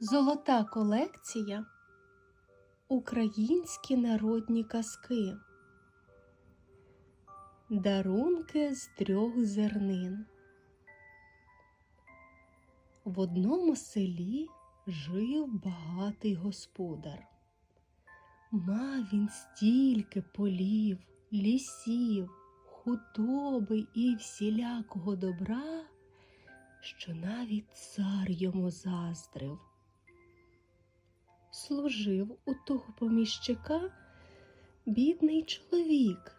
Золота колекція Українські народні казки. Дарунки з трьох зернин. В одному селі жив багатий господар. Мав він стільки полів, лісів, худоби і всілякого добра, що навіть цар йому заздрив. Служив у того поміщика бідний чоловік,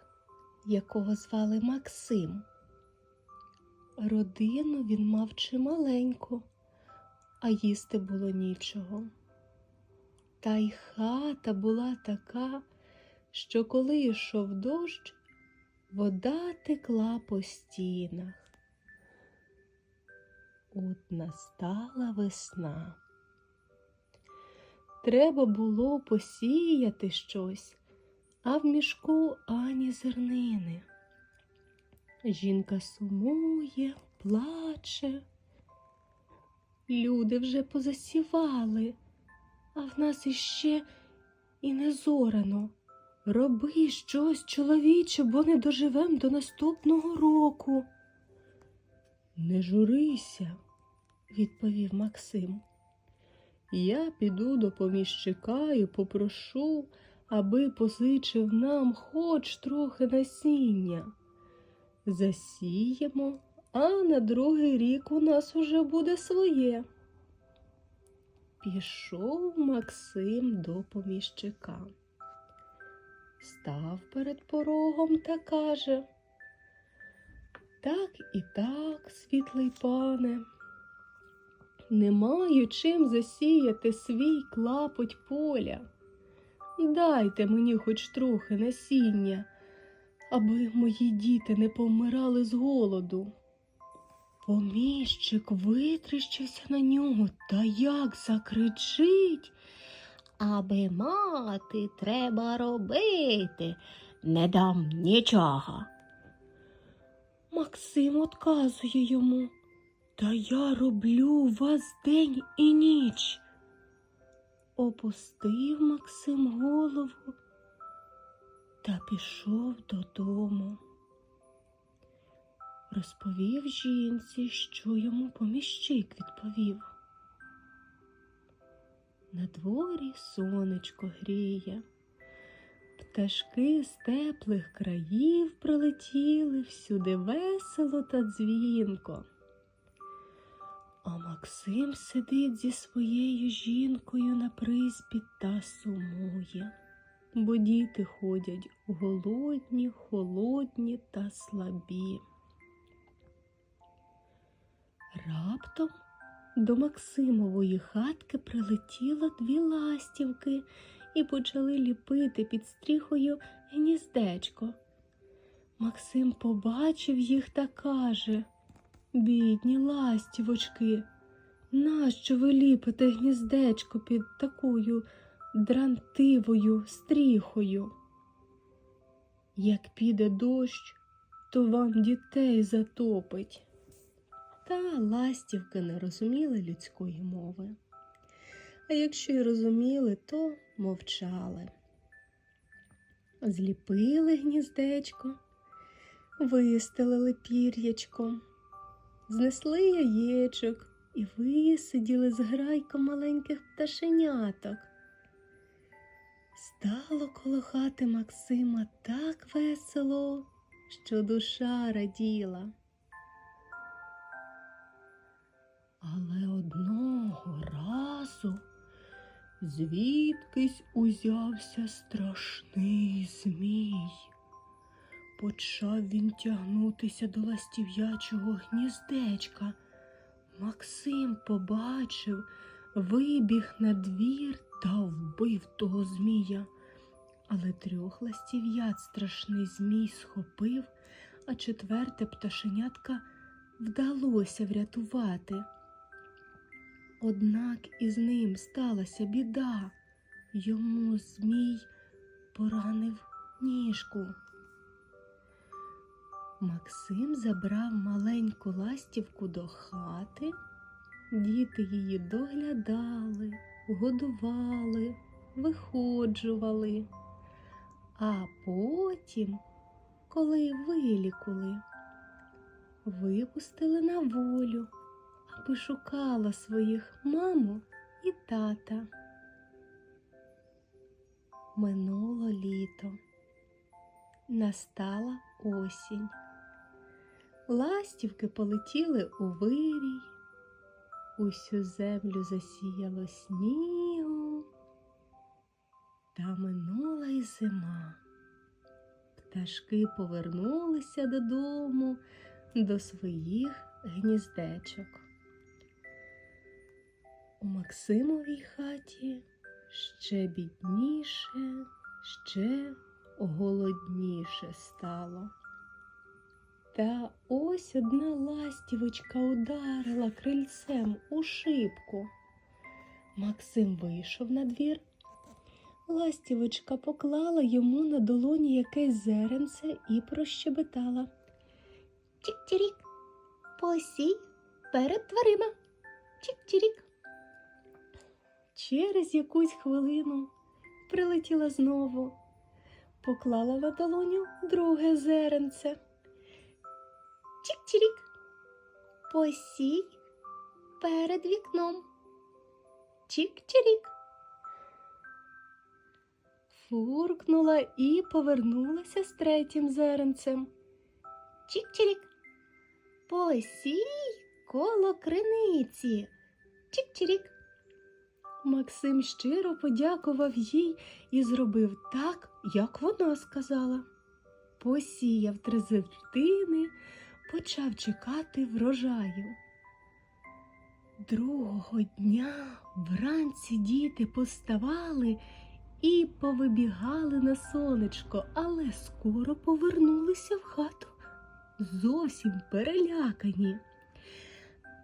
якого звали Максим. Родину він мав чималеньку, а їсти було нічого. Та й хата була така, що коли йшов дощ, вода текла по стінах. От настала весна. Треба було посіяти щось, а в мішку ані зернини. Жінка сумує, плаче. Люди вже позасівали, а в нас іще і не зорано. Роби щось, чоловіче, бо не доживем до наступного року. Не журися, відповів Максим. Я піду до поміщика і попрошу, аби позичив нам хоч трохи насіння. Засіємо, а на другий рік у нас уже буде своє. Пішов Максим до поміщика. Став перед порогом та каже Так і так, світлий пане, не маю чим засіяти свій клапоть поля. Дайте мені хоч трохи насіння, аби мої діти не помирали з голоду. Поміщик витріщився на нього та як закричить. Аби мати треба робити, не дам нічого. Максим отказує йому. Та я роблю вас день і ніч. Опустив Максим голову та пішов додому. Розповів жінці, що йому поміщик відповів. На дворі сонечко гріє, пташки з теплих країв прилетіли всюди весело та дзвінко. А Максим сидить зі своєю жінкою на приспі та сумує, бо діти ходять голодні, холодні та слабі. Раптом до Максимової хатки прилетіло дві ластівки і почали ліпити під стріхою гніздечко. Максим побачив їх та каже Бідні ластівочки, нащо ви ліпите гніздечко під такою дрантивою стріхою? Як піде дощ, то вам дітей затопить. Та ластівки не розуміли людської мови. А якщо й розуміли, то мовчали. Зліпили гніздечко, вистелили пір'ячко, знесли яєчок і висиділи з грайком маленьких пташеняток. Стало коло хати Максима так весело, що душа раділа. Але одного разу звідкись узявся страшний змій. Почав він тягнутися до ластів'ячого гніздечка. Максим побачив, вибіг на двір та вбив того змія. Але трьох ластів'ят страшний змій схопив, а четверте пташенятка вдалося врятувати. Однак із ним сталася біда. Йому змій поранив ніжку. Максим забрав маленьку ластівку до хати Діти її доглядали, годували, виходжували, а потім, коли вилікули, випустили на волю, аби шукала своїх маму і тата. Минуло літо. Настала осінь. Ластівки полетіли у вирій, усю землю засіяло снігом, та минула й зима. Пташки повернулися додому до своїх гніздечок. У Максимовій хаті ще бідніше, ще голодніше стало. Та ось одна ластівочка ударила крильцем у шибку. Максим вийшов на двір. Ластівочка поклала йому на долоні якесь зеренце і прощебетала. Чик-чирік, посій перед дверима. Чик-чирік. Через якусь хвилину прилетіла знову, поклала на долоню друге зеренце. Чик-чирік. Посій перед вікном. Чик-чирік. Фуркнула і повернулася з третім зеренцем. Чик-чирік. Посій коло криниці. Чик-чирік. Максим щиро подякував їй і зробив так, як вона сказала. Посіяв три зертини, почав чекати врожаю. Другого дня вранці діти поставали і повибігали на сонечко, але скоро повернулися в хату зовсім перелякані.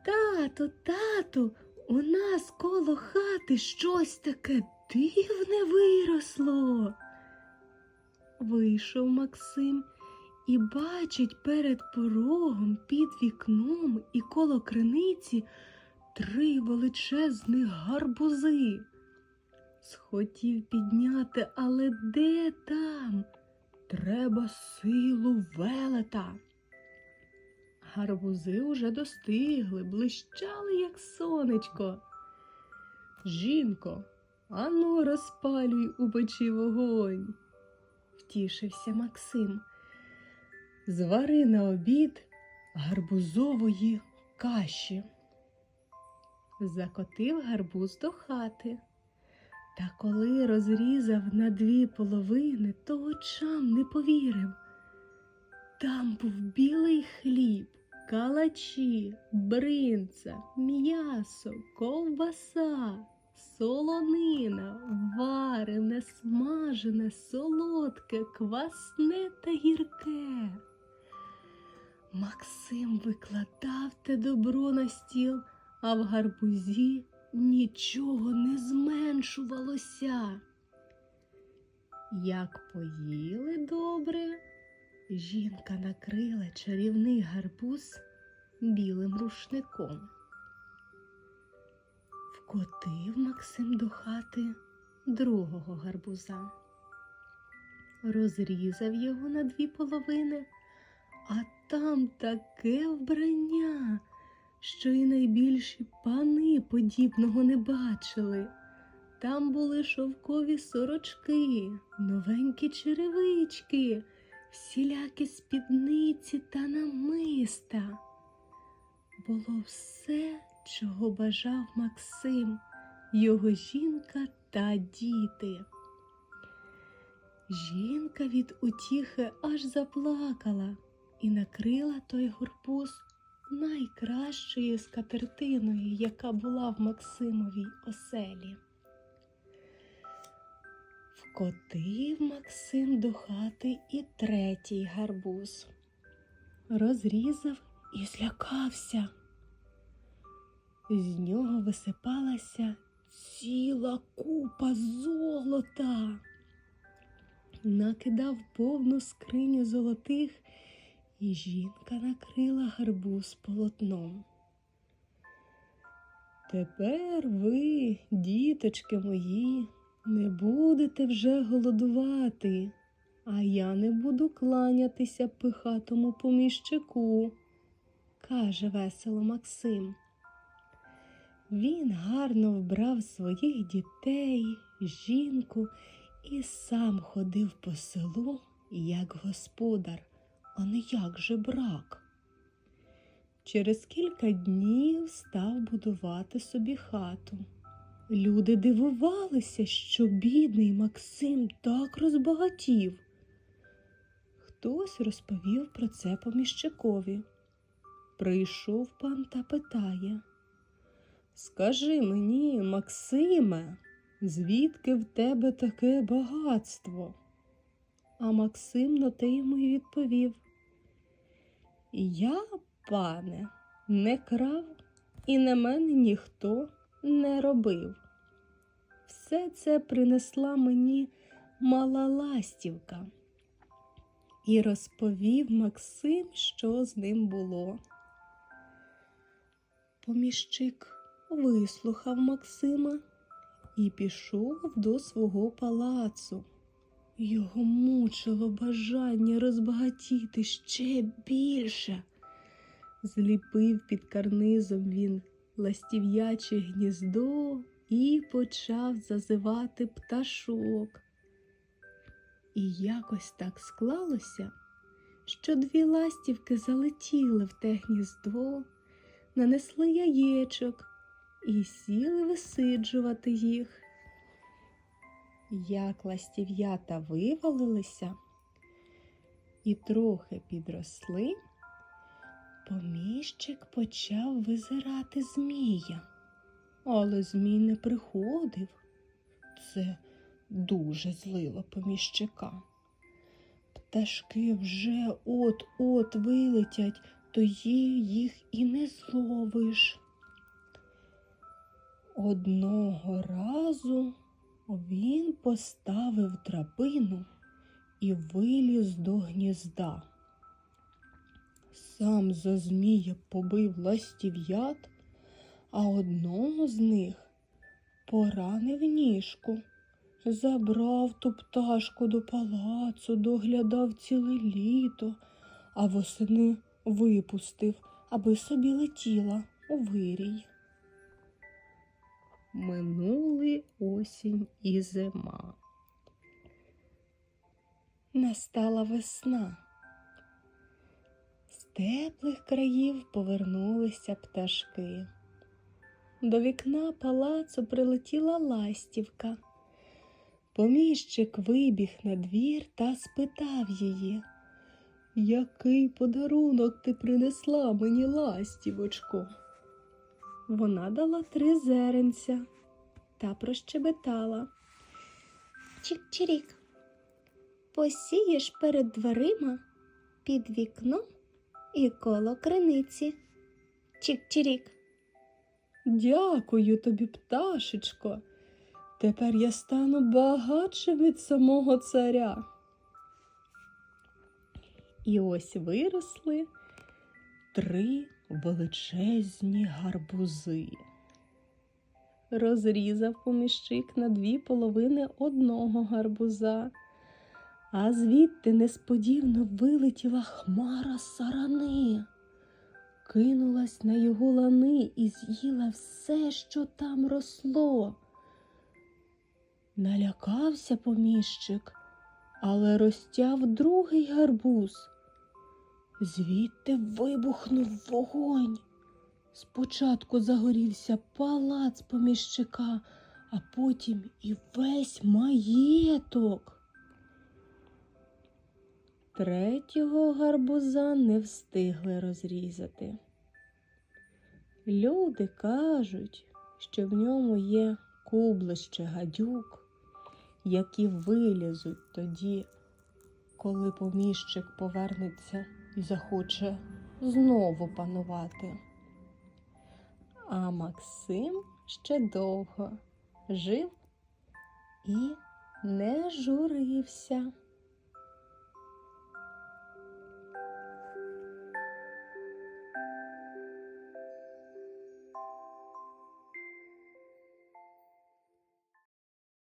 Тату, тату, у нас коло хати щось таке дивне виросло. Вийшов Максим і бачить перед порогом, під вікном і коло криниці три величезних гарбузи. Схотів підняти, але де там? Треба силу велета. Гарбузи уже достигли, блищали, як сонечко. Жінко, ану розпалюй у печі вогонь, втішився Максим. Звари на обід гарбузової каші. Закотив гарбуз до хати. Та коли розрізав на дві половини, то очам не повірив. Там був білий хліб, калачі, бринця, м'ясо, ковбаса, солонина, варене, смажене, солодке, квасне та гірке. Максим викладав те добро на стіл, а в гарбузі нічого не зменшувалося. Як поїли добре, жінка накрила чарівний гарбуз білим рушником. Вкотив Максим до хати другого гарбуза, розрізав його на дві половини, а там таке вбрання, що й найбільші пани подібного не бачили. Там були шовкові сорочки, новенькі черевички, всілякі спідниці та намиста. Було все, чого бажав Максим, його жінка та діти. Жінка від утіхи аж заплакала і накрила той гурпуз найкращою скатертиною, яка була в Максимовій оселі. Вкотив Максим до хати і третій гарбуз. Розрізав і злякався. З нього висипалася ціла купа золота. Накидав повну скриню золотих, і жінка накрила гарбуз полотном. Тепер ви, діточки мої, не будете вже голодувати, а я не буду кланятися пихатому поміщику, каже весело Максим. Він гарно вбрав своїх дітей, жінку і сам ходив по селу як господар, а не як же брак. Через кілька днів став будувати собі хату. Люди дивувалися, що бідний Максим так розбагатів. Хтось розповів про це поміщикові. Прийшов пан та питає. Скажи мені, Максиме, звідки в тебе таке багатство? А Максим на те йому й відповів. Я, пане, не крав і на мене ніхто не робив. Все це принесла мені мала ластівка. І розповів Максим, що з ним було. Поміщик вислухав Максима і пішов до свого палацу. Його мучило бажання розбагатіти ще більше. Зліпив під карнизом він ластів'яче гніздо і почав зазивати пташок. І якось так склалося, що дві ластівки залетіли в те гніздо, нанесли яєчок і сіли висиджувати їх. Як ластів'ята вивалилися і трохи підросли, поміщик почав визирати змія. Але змій не приходив. Це дуже злило поміщика. Пташки вже от-от вилетять, то їх і не зловиш. Одного разу він поставив драбину і виліз до гнізда. Сам за змія побив ластів'ят, а одного з них поранив ніжку. Забрав ту пташку до палацу, доглядав ціле літо, а восени випустив, аби собі летіла у вирій. Минули осінь і зима. Настала весна. З теплих країв повернулися пташки. До вікна палацу прилетіла ластівка. Поміщик вибіг на двір та спитав її, який подарунок ти принесла мені, ластівочко? Вона дала три зеренця та прощебетала. Чик-чирік. Посієш перед дверима, під вікном і коло криниці. Чик-чирік. Дякую тобі, пташечко. Тепер я стану багатшим від самого царя. І ось виросли три величезні гарбузи. Розрізав поміщик на дві половини одного гарбуза, а звідти несподівано вилетіла хмара сарани, кинулась на його лани і з'їла все, що там росло. Налякався поміщик, але розтяв другий гарбуз. Звідти вибухнув вогонь. Спочатку загорівся палац поміщика, а потім і весь маєток. Третього гарбуза не встигли розрізати. Люди кажуть, що в ньому є кублище гадюк, які вилізуть тоді, коли поміщик повернеться і захоче знову панувати. А Максим ще довго жив і не журився.